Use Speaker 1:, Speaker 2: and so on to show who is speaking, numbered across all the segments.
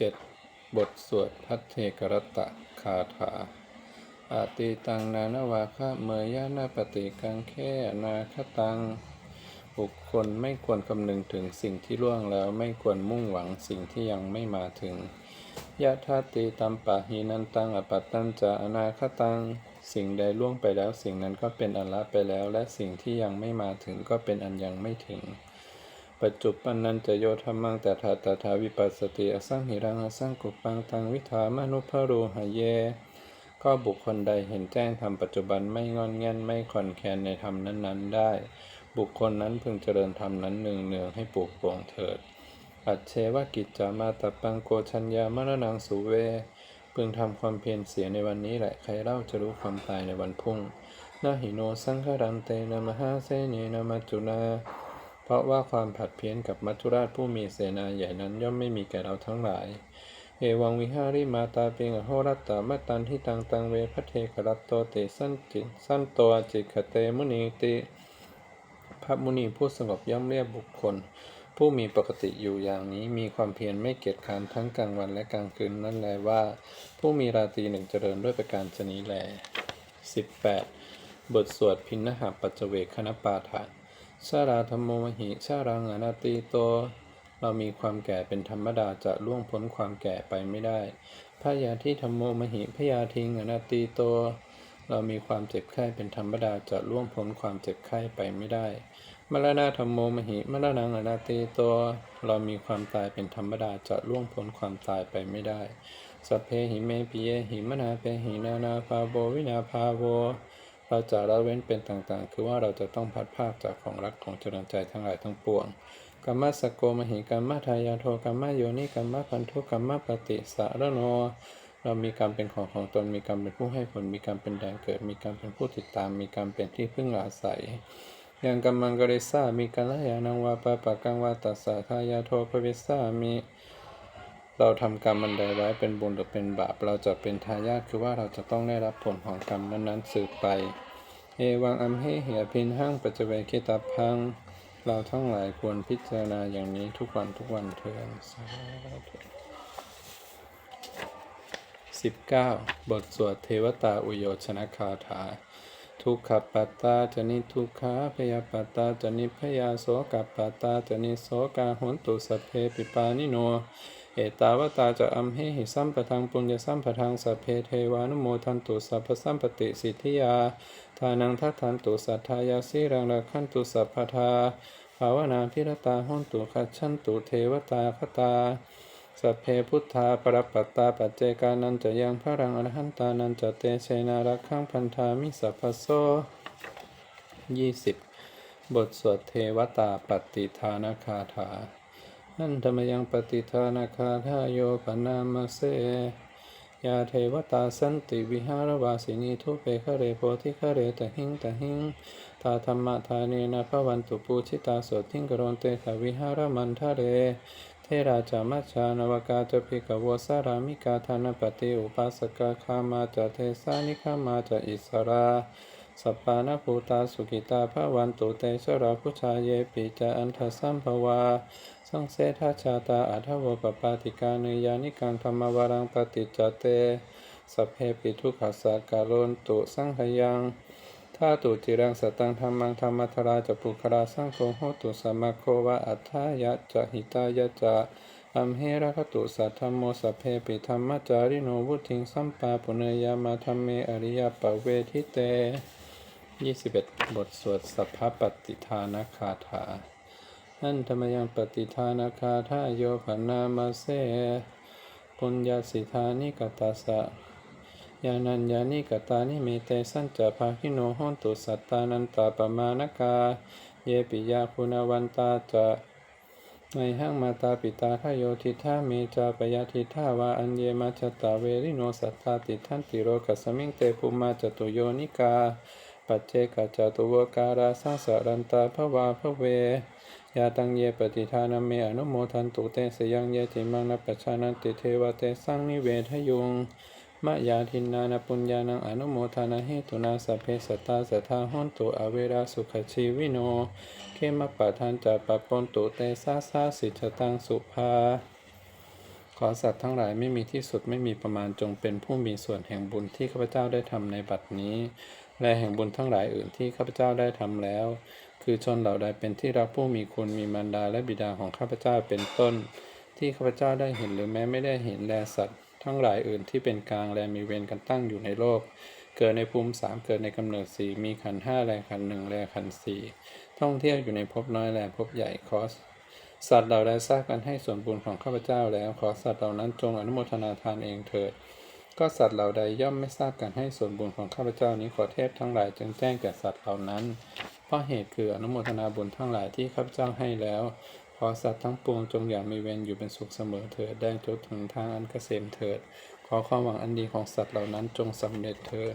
Speaker 1: 7 บทสวดพัทเทกรตตะคาถาอาติตังนานาวาคะเมยยานาปฏิกังแค่นาคตัง บุคคลไม่ควรคำนึงถึงสิ่งที่ล่วงแล้วไม่ควรมุ่งหวังสิ่งที่ยังไม่มาถึงยะทาติตัมปะหีนันตังอปัตตันจะอนาคตัง สิ่งใดล่วงไปแล้วสิ่งนั้นก็เป็นอันละไปแล้ว และสิ่งที่ยังไม่มาถึงก็เป็นอันยังไม่ถึง ปัจจุปันนันจะโยธรรมังแต่ถาตถาวิปัสสติอสังหิรังอสังกุปังตังวิถามนุภโรหเย ก็บุคคลใดเห็นแจ้งธรรมปัจจุบันไม่งอนแง่นไม่ขอนแคนในธรรมนั้นๆ ได้ บุคคลนั้นพึงเจริญธรรมนั้นเนืองเนืองให้ปลูกปลงเถิด อัจเชวกิจจามาตปังโกชัญญามรณังสุเว พึงทำความเพียรเสียในวันนี้แหละใครเล่าจะรู้ความตายในวันพุ่งนาหิโนสังฆรันเตนะมหาเสเนนะมัจจุนา ราะว่าความผัดเพี้ยนกับมัจจุราชผู้มีเสนาใหญ่นั้นย่อมไม่มีแก่เราทั้งหลาย เอวังวิหาริมาตาเปงอโหรัตตามัตตันที่ตังตังเวพระเทกรัตโตเตสันจิสันโตจิขเตมุนีติพระมุนีผู้สงบย่อมเรียบบุคคล ผู้มีปกติอยู่อย่างนี้มีความเพียรไม่เกียจค้านทั้งกลางวันและกลางคืนนั่นแลว่า ผู้มีราตรีหนึ่งเจริญด้วยประการชนีแล 18 บทสวดพินนหปัจเจเวคคณปาฐะ ชาราธรรมโมมหิชารังอนาตีโต เรามีความแก่เป็นธรรมดาจะล่วงพ้นความแก่ไปไม่ได้พยาธิธรรมโมมหิพยาทิงอนาตีโต เรามีความเจ็บไข้เป็นธรรมดาจะล่วงพ้นความเจ็บไข้ไปไม่ได้มรณะธรรมโมมหิมรณังอนาตีโต เรามีความตายเป็นธรรมดาจะล่วงพ้นความตายไปไม่ได้สัพเพหิเมปิเยหิมนาเปหินานาภาโบวินาภาโว เราจะละเว้นเป็นต่างๆ คือว่าเราจะต้องพัดภาคจากของรักของเจริญใจทั้งหลายทั้งปวงกรรมสกโกมหิกรรมทายาโทกรรมโยนิกรรมพันธุกรรมปฏิสารโน เรามีกรรมเป็นของของตน มีกรรมเป็นผู้ให้ผล มีกรรมเป็นแดนเกิด มีกรรมเป็นผู้ติดตาม มีกรรมเป็นที่พึ่งอาศัยอย่างกรรมังกริสามีกัลยาณังวาปะปะกังวาตัสสะทายาโทภวิสสามี เราทำกรรมอันใดไว้เป็นบุญหรือเป็นบาป เราจะเป็นทายาทคือว่าเราจะต้องได้รับผลของกรรมนั้นๆสืบไป เอวังอัมเหเหียพินห้างปัจเจเวคิตาพัง เราทั้งหลายควรพิจารณาอย่างนี้ทุกวันทุกวันเถิดสาธุสิบเก้าบทสวดเทวตาอุโยชนะคาถา ทุกขปัตตาจนิทุกขาพยาปัตตาจนิพยาโสกัปปัตตาจนิโสกาหุนตุสเพปิปานิโน ตาวตาจะอัมเหหิสัมปทังปุญญสัมปทังสัพเพเทวานุโมทันตุสัพพสัมปติสิทธิยาทานังทัตทันตุสัทธายาสีรังรักขันตุสัพพทาภาวนาพิรตาหุนตุขัจฉันตุเทวตาคตาสัพเพพุทธาปรปัตตาปัจเจกานันจะยังพระรังอรหันตานันจะเตเชนารักขังพันธามิสัพพโสยี่สิบบทสวดเทวตาปฏิทานคาถา นันธรรมยังปฏิทานาคาทาโยปนามเสยาเทวตาสันติวิหารวาสินีทุเปคะเรโพธิคะเรตหิงตหิงตาธรรมทาเนนะพวันตุปูชิตาสดทิงกรณเตถาวิหารมันทะเร เทราจามัชานวกาจพิกวสารามิกาธานปฏิอุปาสกาคามาจเทสานิคามาจอิสรา สัปปานาภูตาสุกิตาภาวันตุเตชราพุชาเยปิจาอันทสัมภวา สังเสทาชาตาอัทวปปาติกาเนยานิกังธรรมวรังปฏิจจเต สัพเพปิทุกขสสะการนตุสังขยังถ้าตุจิรังสตังธรรมังธรรมัทราจะปุคราสังโฆโหตุสมมาโควะอัฏฐายะจะหิตายะจะอัมเหระคตุสัทธมโมสัพเพปิธรรมจาริโนวุทิงสัมปาปุเนยามาธรรมเมอริยปเวทิเต 21บทสวดสัพพปฏิทานคาถานันธรรมยังปฏิทานคาถาโยปนามาเสปุญญาสิธานิกตัสะยานัญญานิกตานิเมเตสัญจะภาคิโนโหนตุสัตตานันตาปมานกา เยปิยาคุณวันตาจะไมหังมาตาปิตาทโยทิธาเมจาปยาทิธาวาอันเยมาจตาเวริโนสัตตาติทันติโรกัสมิงเตภูมาจตุโยนิกา ปัจเจกจตุวการาสัสารันตาภวาภเวยาตังเยปฏิทานาเมอนุโมทันตุเตสยังเยติมังนปัชานันติเทวเตสังนิเวทยุงมะยาทินนานาปุญญานังอนุโมทานาเหตุนาสเพสตาสทธาหนตุอเวราสุขชีวิโน เขมปะทานจะปะปนตุเตสาสาสิจตังสุภา ขอสัตว์ทั้งหลายไม่มีที่สุดไม่มีประมาณจงเป็นผู้มีส่วนแห่งบุญที่ข้าพเจ้าได้ทำในบัดนี้ และแห่งบุญทั้งหลายอื่นที่ข้าพเจ้าได้ทำแล้ว คือชนเหล่าใดเป็นที่รักผู้มีคุณมีมารดาและบิดาของข้าพเจ้าเป็นต้น ที่ข้าพเจ้าได้เห็นหรือแม้ไม่ได้เห็นแลสัตว์ ทั้งหลายอื่นที่เป็นกลางและมีเวรกันตั้งอยู่ในโลก เกิดในภูมิสามเกิดในกำเนิดสี่มีขันห้าแลขันหนึ่งแลขันสี่ท่องเที่ยวอยู่ในภพน้อยแลภพใหญ่ขอสัตว์เหล่าใดทราบกันให้ส่วนบุญของข้าพเจ้าแล้วขอสัตว์เหล่านั้นจงอนุโมทนาทานเองเถิด ก็สัตว์เหล่าใดย่อมไม่ทราบการให้ส่วนบุญของข้าพเจ้านี้ขอเทพทั้งหลายจึงแจ้งแก่สัตว์เหล่านั้น เพราะเหตุคืออนุโมทนาบุญทั้งหลายที่ข้าพเจ้าให้แล้ว ขอสัตว์ทั้งปวงจงอย่ามีเวรอยู่เป็นสุขเสมอเถิดแดงจนถึงทางอันเกษมเถิด ขอความหวังอันดีของสัตว์เหล่านั้นจงสำเร็จเถิด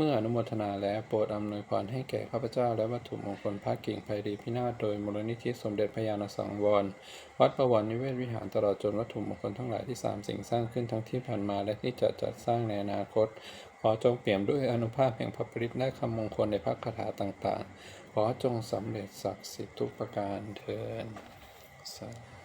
Speaker 1: เมื่ออนุโมทนาแล้วโปรดอำนวยพรให้แก่ข้าพเจ้าและวัตถุมงคลพระกิ่งไพรีพินาศโดยมูลนิธิสมเด็จพระญาณสังวร วัดประวันนิเวศวิหารตลอดจนวัตถุมงคลทั้งหลายที่สามสิ่งสร้างขึ้นทั้งที่ผ่านมาและที่จะจัดสร้างในอนาคต ขอจงเปี่ยมด้วยอนุภาพแห่งพระปริตและคำมงคลในพระคาถาต่างๆ ขอจงสำเร็จศักดิ์สิทธิ์ทุกประการเทินสาธุ